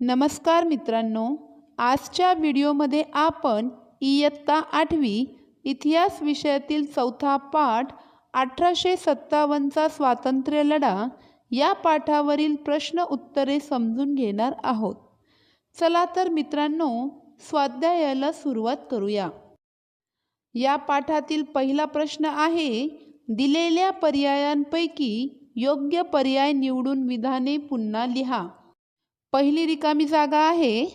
नमस्कार मित्रांनो आजच्या व्हिडिओमध्ये आपण इयत्ता आठवी इतिहास विषयातील चौथा पाठ अठराशे सत्तावन्नचा स्वातंत्र्य लढा या पाठावरील प्रश्न उत्तरे समजून घेणार आहोत. चला तर मित्रांनो स्वाध्यायाला सुरुवात करूया. या पाठातील पहिला प्रश्न आहे दिलेल्या पर्यायांपैकी योग्य पर्याय निवडून विधाने पुन्हा लिहा. पहिली रिकामी जागा आहे.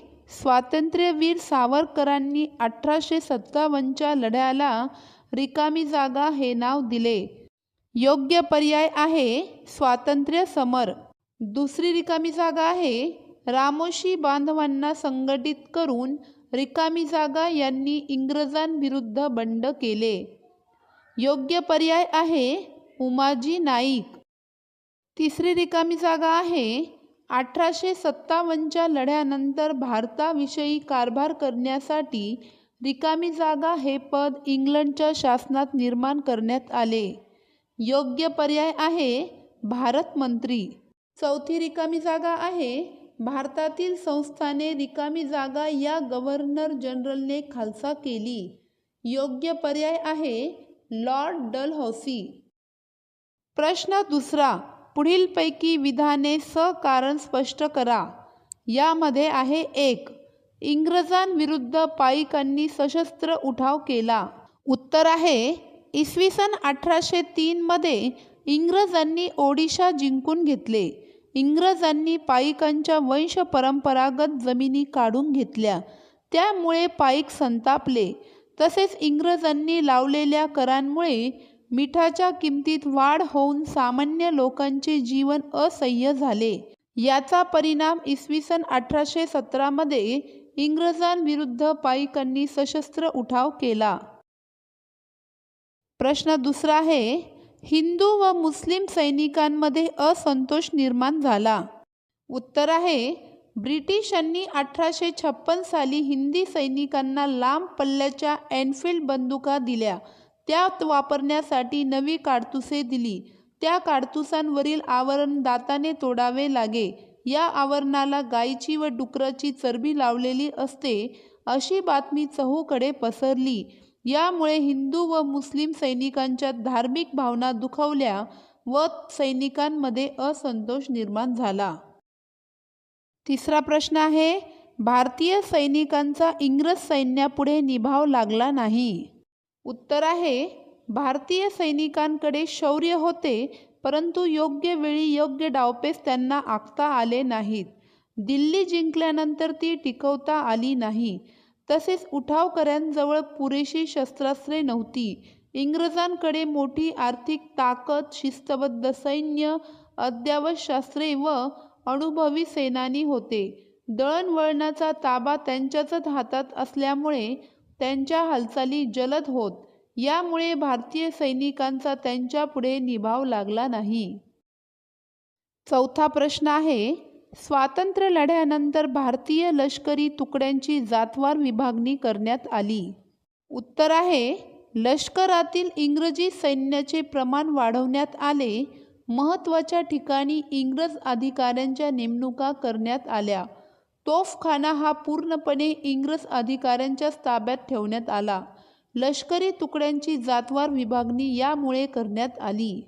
स्वातंत्र्यवीर सावरकरांनी अठराशे सत्तावन्नच्या लढ्याला रिकामी जागा हे नाव दिले. योग्य पर्याय आहे स्वातंत्र्य समर. दुसरी रिकामी जागा आहे रामोशी बांधवांना संघटित करून रिकामी जागा यांनी इंग्रजांविरुद्ध बंड केले. योग्य पर्याय आहे उमाजी नाईक. तिसरी रिकामी जागा आहे अठराशे सत्तावन्नच्या लढ्यानंतर भारताविषयी कारभार करण्यासाठी रिकामी जागा हे पद इंग्लंडच्या शासनात निर्माण करण्यात आले. योग्य पर्याय आहे भारत मंत्री. चौथी रिकामी जागा आहे भारतातील संस्थाने रिकामी जागा या गव्हर्नर जनरलने खालसा केली. योग्य पर्याय आहे लॉर्ड डलहौसी. प्रश्न दुसरा पुढीलपैकी विधाने सकारण स्पष्ट करा. यामध्ये आहे एक इंग्रजांविरुद्ध पाईकांनी सशस्त्र उठाव केला. उत्तर आहे इसवी सन अठराशे तीनमध्ये इंग्रजांनी ओडिशा जिंकून घेतले. इंग्रजांनी पाईकांच्या वंश परंपरागत जमिनी काढून घेतल्या. त्यामुळे पाईक संतापले. तसेच इंग्रजांनी लावलेल्या करांमुळे मिठाच्या किमतीत वाढ होऊन सामान्य लोकांचे जीवन असह्य झाले. याचा परिणाम इसवी सन अठराशे सतरामध्ये इंग्रजांविरुद्ध पाईकांनी सशस्त्र उठाव केला. प्रश्न दुसरा आहे हिंदू व मुस्लिम सैनिकांमध्ये असंतोष निर्माण झाला. उत्तर आहे ब्रिटिशांनी अठराशे छप्पन साली हिंदी सैनिकांना लांब पल्ल्याच्या एनफील्ड बंदुका दिल्या. त्यात वापरण्यासाठी नवी काडतुसे दिली. त्या काडतुसांवरील आवरण दाताने तोडावे लागे. या आवरणाला गायीची व डुकराची चरबी लावलेली असते अशी बातमी चहूकडे पसरली. यामुळे हिंदू व मुस्लिम सैनिकांच्या धार्मिक भावना दुखावल्या व सैनिकांमध्ये असंतोष निर्माण झाला. तिसरा प्रश्न आहे भारतीय सैनिकांचा इंग्रज सैन्यापुढे निभाव लागला नाही. उत्तर आहे भारतीय सैनिकांकडे शौर्य होते परंतु योग्य वेळी योग्य डावपेच त्यांना आखता आले नाहीत. दिल्ली जिंकल्यानंतर ती टिकवता आली नाही. तसेच उठावकऱ्यांजवळ पुरेशी शस्त्रास्त्रे नव्हती. इंग्रजांकडे मोठी आर्थिक ताकद शिस्तबद्ध सैन्य अद्यावत शास्त्रे व अनुभवी सेनानी होते. दळणवळणाचा ताबा त्यांच्याच हातात असल्यामुळे त्यांच्या हालचाली जलद होत. यामुळे भारतीय सैनिकांचा त्यांच्यापुढे निभाव लागला नाही. चौथा प्रश्न आहे स्वातंत्र्य लढ्यानंतर भारतीय लष्करी तुकड्यांची जातवार विभागणी करण्यात आली. उत्तर आहे लष्करातील इंग्रजी सैन्याचे प्रमाण वाढवण्यात आले. महत्त्वाच्या ठिकाणी इंग्रज अधिकाऱ्यांच्या नेमणुका करण्यात आल्या. तोफखाना हा पूर्णपणे इंग्रज अधिकाऱ्यांच्याच ताब्यात ठेवण्यात आला. लष्करी तुकड्यांची जातवार विभागणी यामुळे करण्यात आली.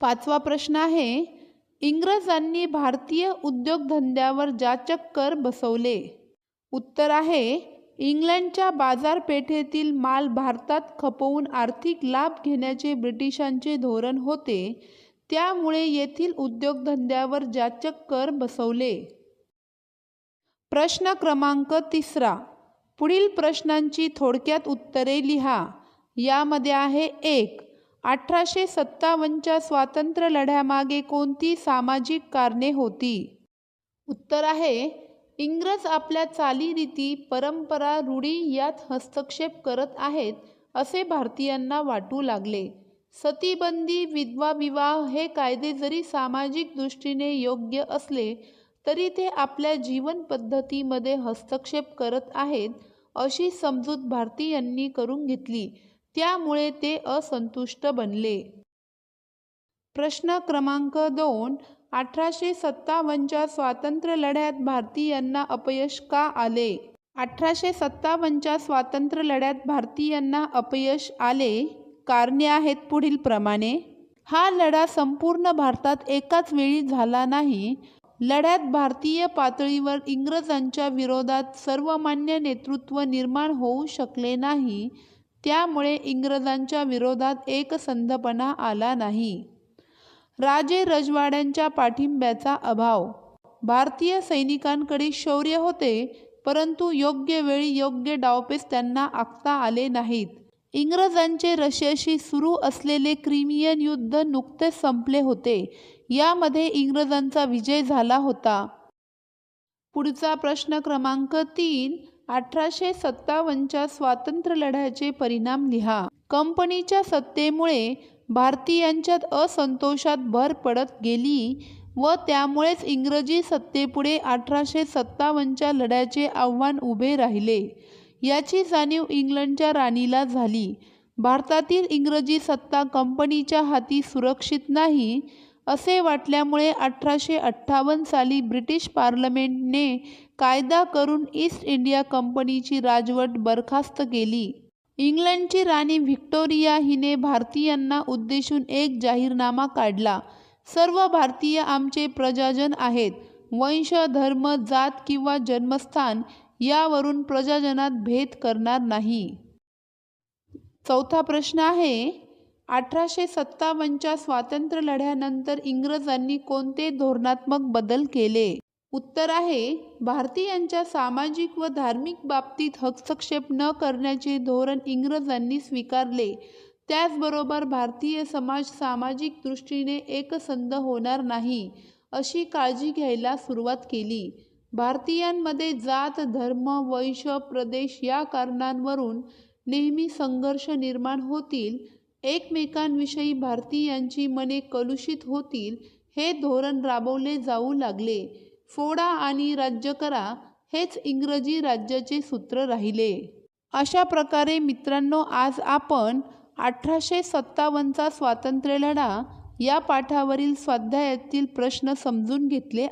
पाचवा प्रश्न आहे इंग्रजांनी भारतीय उद्योगधंद्यावर जाचक कर बसवले. उत्तर आहे इंग्लंडच्या बाजारपेठेतील माल भारतात खपवून आर्थिक लाभ घेण्याचे ब्रिटिशांचे धोरण होते त्यामुळे येथील उद्योगधंद्यावर जाचक कर बसवले. प्रश्न क्रमांक तिसरा. पुढील प्रश्नांची थोडक्यात उत्तरे लिहा. यामध्ये आहे एक अठराशे सत्तावन्नच्या स्वातंत्र्य लढ्यामागे कोणती सामाजिक कारणे होती? उत्तर आहे इंग्रज आपल्या चालीरीती परंपरा रूढी यात हस्तक्षेप करत आहेत असे भारतीयांना वाटू लागले. सतीबंदी विधवा विवाह हे कायदे जरी सामाजिक दृष्टीने योग्य असले तरी ते आपल्या जीवन पद्धतीमध्ये हस्तक्षेप करत आहेत अशी समजूत भारतीयांनी करून घेतली. त्यामुळे ते असंतुष्ट बनले. प्रश्न क्रमांक दोन अठराशे सत्तावन्नच्या स्वातंत्र्य लढ्यात भारतीयांना अपयश का आले? अठराशे सत्तावन्नच्या स्वातंत्र्य लढ्यात भारतीयांना अपयश आले? कारणे आहेत पुढील प्रमाणे. हा लढा संपूर्ण भारतात एकाच वेळी झाला नाही. लढ्यात भारतीय पातळीवर इंग्रजांच्या विरोधात सर्वमान्य नेतृत्व निर्माण होऊ शकले नाही. त्यामुळे इंग्रजांच्या विरोधात एकसंधपणा आला नाही. राजे रजवाड्यांच्या पाठिंब्याचा अभाव. भारतीय सैनिकांकडे शौर्य होते परंतु योग्य वेळी योग्य डावपेच त्यांना आखता आले नाहीत. इंग्रजांचे रशियाशी सुरू असलेले क्रिमियन युद्ध नुकतेच संपले होते. यामध्ये इंग्रजांचा विजय झाला होता. पुढचा प्रश्न क्रमांक तीन अठराशे सत्तावन्नच्या स्वातंत्र्य लढ्याचे परिणाम लिहा. कंपनीच्या सत्तेमुळे भारतीयांच्यात असंतोषात भर पडत गेली व त्यामुळेच इंग्रजी सत्तेपुढे अठराशे सत्तावन्नच्या लढ्याचे आव्हान उभे राहिले. याची जाणीव इंग्लंडच्या राणीला झाली. भारतातील इंग्रजी सत्ता कंपनीच्या हाती सुरक्षित नाही असे वाटल्यामुळे अठराशे अठ्ठावन्न साली ब्रिटिश पार्लमेंटने कायदा करून ईस्ट इंडिया कंपनीची राजवट बरखास्त केली. इंग्लंडची राणी व्हिक्टोरिया हिने भारतीयांना उद्देशून एक जाहीरनामा काढला. सर्व भारतीय आमचे प्रजाजन आहेत. वंश धर्म जात किंवा जन्मस्थान यावरून प्रजाजनात भेद करणार नाही. चौथा प्रश्न आहे अठराशे सत्तावन्नच्या स्वातंत्र्य लढ्यानंतर इंग्रजांनी कोणते धोरणात्मक बदल केले? उत्तर आहे भारतीयांच्या सामाजिक व धार्मिक बाबतीत हस्तक्षेप न करण्याचे धोरण इंग्रजांनी स्वीकारले. त्याचबरोबर भारतीय समाज सामाजिक दृष्टीने एकसंध होणार नाही अशी काळजी घ्यायला सुरुवात केली. भारतीयांमध्ये जात धर्म वैश प्रदेश या कारणांवरून नेहमी संघर्ष निर्माण होतील एकमेकांविषयी भारतीयांची मने कलुषित होतील हे धोरण राबवले जाऊ लागले. फोडा आणि राज्य करा हेच इंग्रजी राज्याचे सूत्र राहिले. अशा प्रकारे मित्रांनो आज आपण अठराशे सत्तावन्नचा स्वातंत्र्य लढा या पाठावरील स्वाध्यायातील प्रश्न समजून घेतले